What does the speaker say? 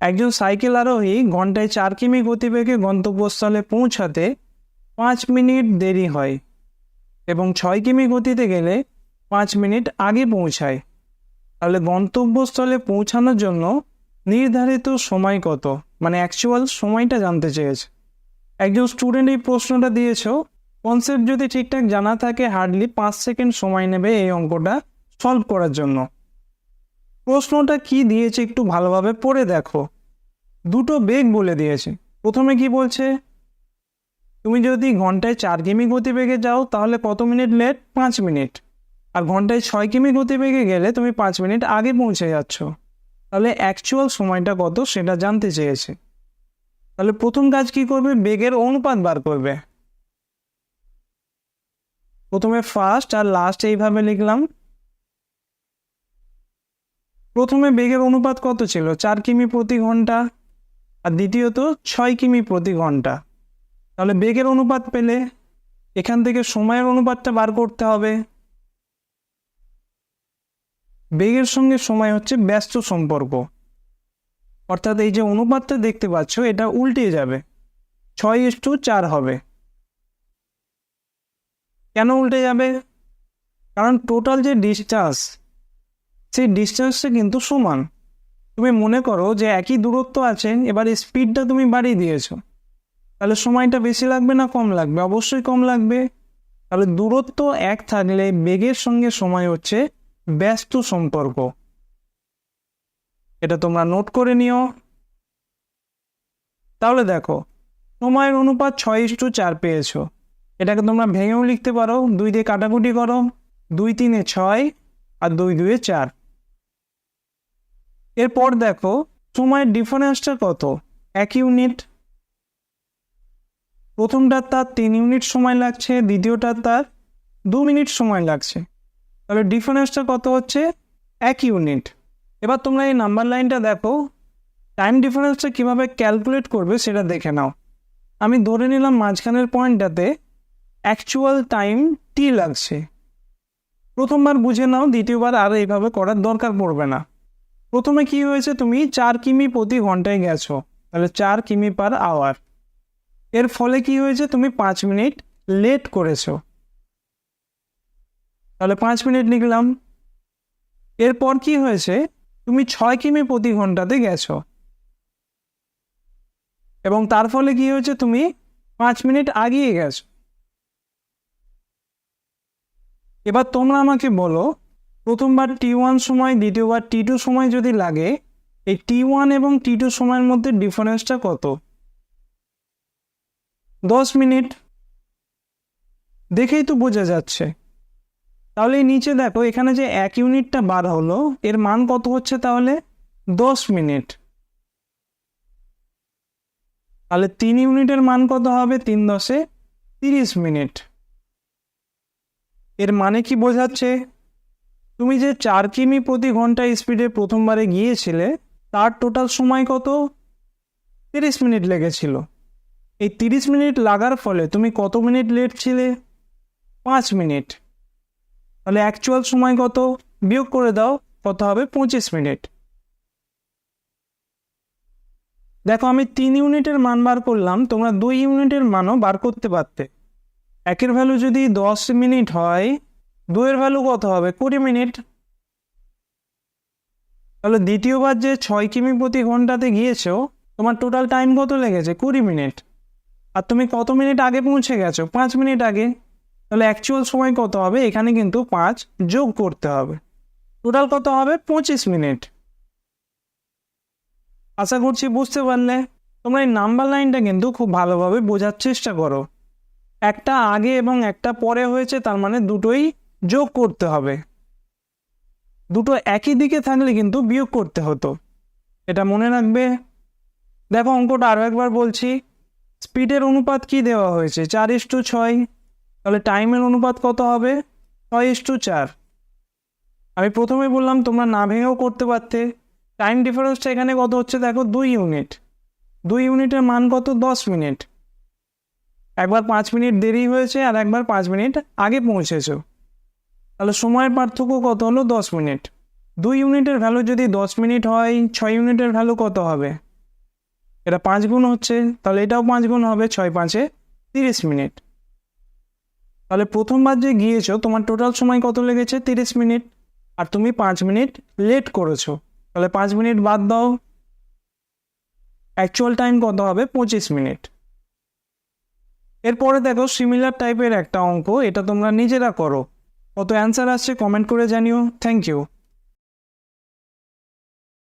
একজন সাইকেল আরোহী ঘন্টায় চার কিমি গতিবেগে গন্তব্যস্থলে পৌঁছাতে পাঁচ মিনিট দেরি হয় এবং ছয় কিমি গতিতে গেলে পাঁচ মিনিট আগে পৌঁছায়। তাহলে গন্তব্যস্থলে পৌঁছানোর জন্য নির্ধারিত সময় কত? মানে অ্যাকচুয়াল সময়টা জানতে চেয়েছে। একজন স্টুডেন্ট এই প্রশ্নটা দিয়েছ কনসেপ্ট যদি ঠিকঠাক জানা থাকে হার্ডলি পাঁচ সেকেন্ড সময় নেবে এই অঙ্কটা সলভ করার জন্য। প্রশ্নটা কি দিয়েছে একটু ভালোভাবে পড়ে দেখো। দুটো বেগ বলে দিয়েছে। প্রথমে কি বলছে? তুমি যদি ঘন্টায় চার কিমি গতিবেগে যাও, তাহলে কত মিনিট লেট? পাঁচ মিনিট। আর ঘন্টায় ছয় কিমি গতিবেগে গেলে তুমি পাঁচ মিনিট আগে পৌঁছে যাচ্ছ। তাহলে অ্যাকচুয়াল সময়টা কত সেটা জানতে চেয়েছে। তাহলে প্রথম কাজ কি করবে? বেগের অনুপাত বার করবে। প্রথমে ফার্স্ট আর লাস্ট এইভাবে লিখলাম। প্রথমে বেগের অনুপাত কত ছিল? চার কিমি প্রতি ঘণ্টা আর দ্বিতীয়ত ছয় কিমি প্রতি ঘণ্টা। তাহলে বেগের অনুপাত পেলে এখান থেকে সময়ের অনুপাতটা বার করতে হবে। বেগের সঙ্গে সময় হচ্ছে ব্যস্ত সম্পর্ক। অর্থাৎ এই যে অনুপাতটা দেখতে পাচ্ছ, এটা উল্টে যাবে। ছয় ইস টু চার হবে। কেন উল্টে যাবে? কারণ টোটাল যে ডিস্টেন্স সেই ডিস্টেন্সটা কিন্তু সমান। তুমি মনে করো যে একই দূরত্ব আছে, এবার স্পিডটা তুমি বাড়িয়ে দিয়েছ। তাহলে সময়টা বেশি লাগবে না কম লাগবে? অবশ্যই কম লাগবে। তাহলে দূরত্ব এক থাকলে বেগের সঙ্গে সময় হচ্ছে ব্যস্ত সম্পর্ক। এটা তোমরা নোট করে নিও। তাহলে দেখো, সময়ের অনুপাত ছয় ইস্টু চার পেয়েছ। এটাকে তোমরা ভেঙেও লিখতে পারো। দুই দিয়ে কাটাকুটি করো। দুই তিনে ছয় আর দুই দুয়ে চার। এরপর দেখো, সময়ের ডিফারেন্সটা কত? এক ইউনিট প্রথমটার তার তিন ইউনিট সময় লাগছে দ্বিতীয়টার তার দু মিনিট সময় লাগছে। তাহলে ডিফারেন্সটা কত হচ্ছে? এক ইউনিট এবার তোমরা এই নাম্বার লাইনটা দেখো। টাইম ডিফারেন্সটা কীভাবে ক্যালকুলেট করবে সেটা দেখে নাও। আমি ধরে নিলাম মাঝখানের পয়েন্টটাতে অ্যাকচুয়াল টাইম টি লাগছে। প্রথমবার বুঝে নাও, দ্বিতীয়বার আর এইভাবে করার দরকার পড়বে না। প্রথমে কি হয়েছে, তুমি চার কিমি প্রতি ঘন্টায় গেছো, তাহলে চার কিমি পার আওয়ার এর ফলে কি হয়েছে, তুমি পাঁচ মিনিট লেট করেছ। তাহলে পাঁচ মিনিট লিখলাম। এরপর কি হয়েছে, তুমি ছয় কিমি প্রতি ঘন্টাতে গেছো। এবং তার ফলে কি হয়েছে, তুমি পাঁচ মিনিট আগিয়ে গেছো। এবার তোমরা আমাকে বলো প্রথমবার টি ওয়ান সময়, দ্বিতীয়বার টি টু সময় যদি লাগে, এই টি ওয়ান এবং টি টু সময়ের মধ্যে ডিফারেন্সটা কত? দশ মিনিট। দেখেই তো বোঝা যাচ্ছে। তাহলে নিচে দেখো, এখানে যে এক ইউনিটটা বার হলো, এর মান কত হচ্ছে তাহলে? দশ মিনিট। তাহলে তিন ইউনিটের মান কত হবে? তিন দশে তিরিশ মিনিট। এর মানে কি বোঝাচ্ছে? তুমি যে চার কিমি প্রতি ঘণ্টা স্পিডে প্রথমবারে গিয়েছিলে, তার টোটাল সময় কত? তিরিশ মিনিট লেগেছিল। এই তিরিশ মিনিট লাগার ফলে তুমি কত মিনিট লেট ছিলে? পাঁচ মিনিট। তাহলে অ্যাকচুয়াল সময় কত? বিয়োগ করে দাও, কত হবে? পঁচিশ মিনিট। দেখো, আমি তিন ইউনিটের মান বার করলাম, তোমরা দুই ইউনিটের মানও বার করতে পারতে। একের ভ্যালু যদি দশ মিনিট হয় দুয়ের ভ্যালু কত হবে? কুড়ি মিনিট। তাহলে দ্বিতীয়বার যে ছয় কিমি প্রতি ঘন্টাতে গিয়েছো, তোমার টোটাল টাইম কত লেগেছে? কুড়ি মিনিট। আর তুমি কত মিনিট আগে পৌঁছে গেছো? পাঁচ মিনিট আগে। তাহলে অ্যাকচুয়াল সময় কত হবে? এখানে কিন্তু পাঁচ যোগ করতে হবে। টোটাল কত হবে? পঁচিশ মিনিট। আশা করছি বুঝতে পারলে। তোমরা এই নাম্বার লাইনটা কিন্তু খুব ভালোভাবে বোঝার চেষ্টা করো। একটা আগে এবং একটা পরে হয়েছে, তার মানে দুটোই যোগ করতে হবে। দুটো একই দিকে থাকলে কিন্তু বিয়োগ করতে হতো। এটা মনে রাখবে। দেখো অঙ্কটা আরও একবার বলছি। স্পিডের অনুপাত কি দেওয়া হয়েছে? চার ইস টু ছয়। তাহলে টাইমের অনুপাত কত হবে? ছয় ইস টু চার। আমি প্রথমে বললাম তোমরা না ভেঙেও করতে পারতে। টাইম ডিফারেন্সটা এখানে কত হচ্ছে? দেখো দুই ইউনিট। দুই ইউনিটের মান কত? দশ মিনিট। একবার পাঁচ মিনিট দেরি হয়েছে আর একবার পাঁচ মিনিট আগে পৌঁছেছ। তাহলে সময়ের পার্থক্য কত হলো দশ মিনিট? দুই ইউনিটের ভ্যালু যদি দশ মিনিট হয়, ছয় ইউনিটের ভ্যালু কত হবে? এটা পাঁচ গুণ হচ্ছে, তাহলে এটাও পাঁচ গুণ হবে, ছয় পাঁচে তিরিশ মিনিট। তাহলে প্রথমবার যে গিয়েছো, তোমার টোটাল সময় কত লেগেছে? তিরিশ মিনিট। আর তুমি পাঁচ মিনিট লেট করেছ। তাহলে পাঁচ মিনিট বাদ দাও। অ্যাকচুয়াল টাইম কত হবে? পঁচিশ মিনিট। এরপরে দেখো সিমিলার টাইপের একটা অঙ্ক, এটা তোমরা নিজেরা করো। কত অ্যান্সার আসছে কমেন্ট করে জানিও। Thank you